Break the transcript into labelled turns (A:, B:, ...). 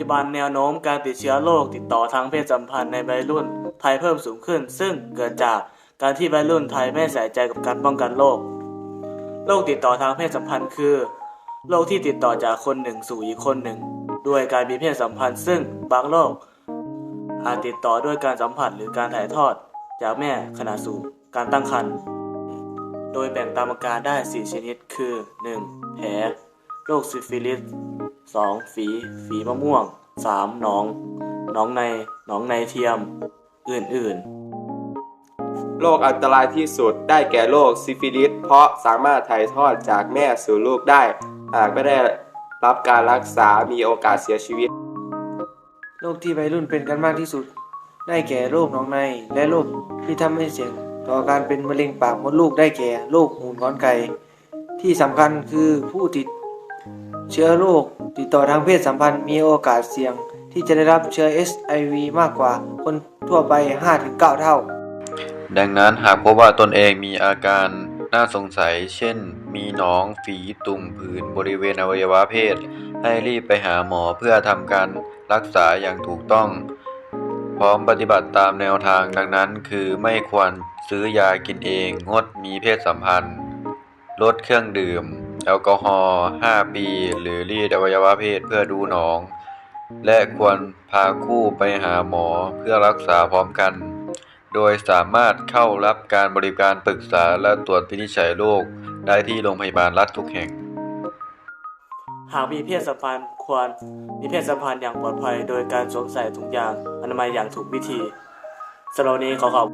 A: จจุบันแนวโน้มการติดเชื้อโรคติดต่อทางเพศสัมพันธ์ในวัยรุ่นไทยเพิ่มสูงขึ้น ซึ่งเกิดจากการที่วัยรุ่นไทยไม่ใส่ใจกับการป้องกันโรคโรคติดต่อทางเพศสัมพันธ์คือโรคที่ติดต่อจากคนหนึ่งสู่อีกคนหนึ่ง ด้วยการมีเพศสัมพันธ์ ซึ่งบางโรคอาจติดต่อด้วยการสัมผัสหรือการถ่ายทอด จากแม่ขณะสู่การตั้งครรภ์โดยแบ่งตามอาการได้ 4 ชนิดคือ 1. แผล โรคซิฟิลิส 2. ฝีฝีมะม่วง 3. หนอง หนองในหนองในเทียม อื่น
B: โรคอันตรายที่สุดได้แก่โรคซิฟิลิส เพราะสามารถถ่ายทอดจากแม่สู่ลูกได้ หากไม่ได้รับการรักษามีโอกาสเสียชีวิต
C: โรคที่วัยรุ่นเป็นกันมากที่สุด ได้แก่โรคหนองในและโรคที่ทำให้เสี่ยงต่อการเป็นมะเร็งปากมดลูกได้แก่โรคหูงอนไก่ที่สำคัญคือผู้ติด เชื้อโรคติดต่อทางเพศสัมพันธ์มีโอกาสเสี่ยง ที่จะได้รับเชื้อ SIV มากกว่าคนทั่วไป 5-9 เท่า
D: ดังนั้นหากพบว่าตนเองมีอาการน่าสงสัย เช่น มีหนอง ฝีตุ่มผื่นบริเวณอวัยวะเพศ ให้รีบไปหาหมอเพื่อทำการรักษาอย่างถูกต้อง พร้อมปฏิบัติตามแนวทางดังนั้น คือไม่ควรซื้อยากินเอง งดมีเพศสัมพันธ์ ลดเครื่องดื่ม แอลกอฮอล์5ปี หรือรีดอวัยวะเพศเพื่อดูหนอง และควรพาคู่ไปหาหมอเพื่อรักษาพร้อมกัน โดยสามารถเข้ารับการบริการปรึกษาและตรวจวินิจฉัยโรคได้ที่โรงพยาบาลรัฐทุกแห่ง
A: หากมีเพศสัมพันธ์ควรมีเพศสัมพันธ์อย่างปลอดภัย โดยการสวมใส่ถุงยางอนามัยอย่างถูกวิธีสำหรับนนี้ขอขอบ